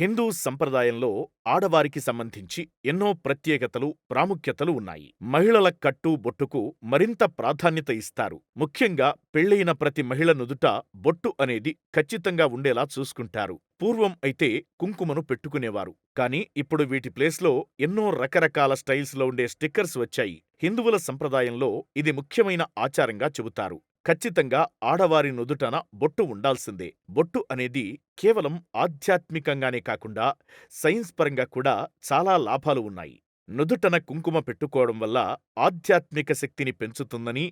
హిందూ సంప్రదాయంలో ఆడవారికి సంబంధించి ఎన్నో ప్రత్యేకతలు, ప్రాముఖ్యతలు ఉన్నాయి. మహిళల కట్టు, బొట్టుకు మరింత ప్రాధాన్యత ఇస్తారు. ముఖ్యంగా పెళ్ళయిన ప్రతి మహిళ నుదుట బొట్టు అనేది ఖచ్చితంగా ఉండేలా చూసుకుంటారు. పూర్వం అయితే కుంకుమను పెట్టుకునేవారు. కానీ ఇప్పుడు వీటి ప్లేస్‌లో ఎన్నో రకరకాల స్టైల్స్‌లో ఉండే స్టిక్కర్స్ వచ్చాయి. హిందువుల సంప్రదాయంలో ఇది ముఖ్యమైన ఆచారంగా చెబుతారు. ఖచ్చితంగా ఆడవారి నుదుటన బొట్టు ఉండాల్సిందే. బొట్టు అనేది కేవలం ఆధ్యాత్మికంగానే కాకుండా సైన్స్ పరంగా కూడా చాలా లాభాలు ఉన్నాయి. నుదుటన కుంకుమ పెట్టుకోవడం వల్ల ఆధ్యాత్మిక శక్తిని పెంచుతుందని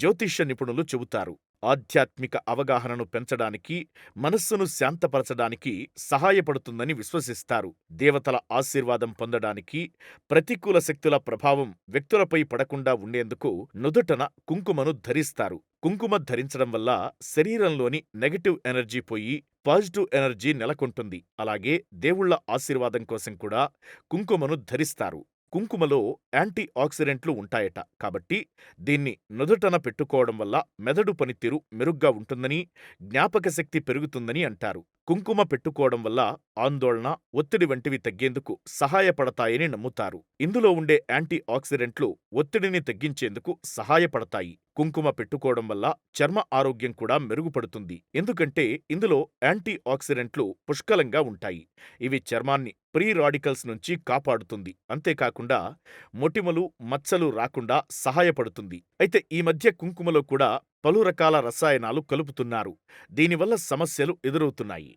జ్యోతిష్య నిపుణులు చెబుతారు. ఆధ్యాత్మిక అవగాహనను పెంచడానికి, మనస్సును శాంతపరచడానికి సహాయపడుతుందని విశ్వసిస్తారు. దేవతల ఆశీర్వాదం పొందడానికి, ప్రతికూల శక్తుల ప్రభావం వ్యక్తులపై పడకుండా ఉండేందుకు నుదుటన కుంకుమను ధరిస్తారు. కుంకుమ ధరించడం వల్ల శరీరంలోని నెగటివ్ ఎనర్జీ పోయి పాజిటివ్ ఎనర్జీ నెలకొంటుంది. అలాగే దేవుళ్ళ ఆశీర్వాదం కోసం కూడా కుంకుమను ధరిస్తారు. కుంకుమలో యాంటీ ఆక్సిడెంట్లు ఉంటాయట. కాబట్టి దీన్ని నుదుటన పెట్టుకోవడం వల్ల మెదడు పనితీరు మెరుగ్గా ఉంటుందని, జ్ఞాపకశక్తి పెరుగుతుందని అంటారు. కుంకుమ పెట్టుకోవడం వల్ల ఆందోళన, ఒత్తిడి వంటివి తగ్గేందుకు సహాయపడతాయని నమ్ముతారు. ఇందులో ఉండే యాంటీ ఆక్సిడెంట్లు ఒత్తిడిని తగ్గించేందుకు సహాయపడతాయి. కుంకుమ పెట్టుకోవడం వల్ల చర్మ ఆరోగ్యం కూడా మెరుగుపడుతుంది. ఎందుకంటే ఇందులో యాంటీ ఆక్సిడెంట్లు పుష్కలంగా ఉంటాయి. ఇవి చర్మాన్ని ప్రీ రాడికల్స్ నుంచి కాపాడుతుంది. అంతేకాకుండా మొటిమలు, మచ్చలు రాకుండా సహాయపడుతుంది. అయితే ఈ మధ్య కుంకుమలో కూడా పలు రకాల రసాయనాలు కలుపుతున్నారు. దీనివల్ల సమస్యలు ఎదురవుతున్నాయి.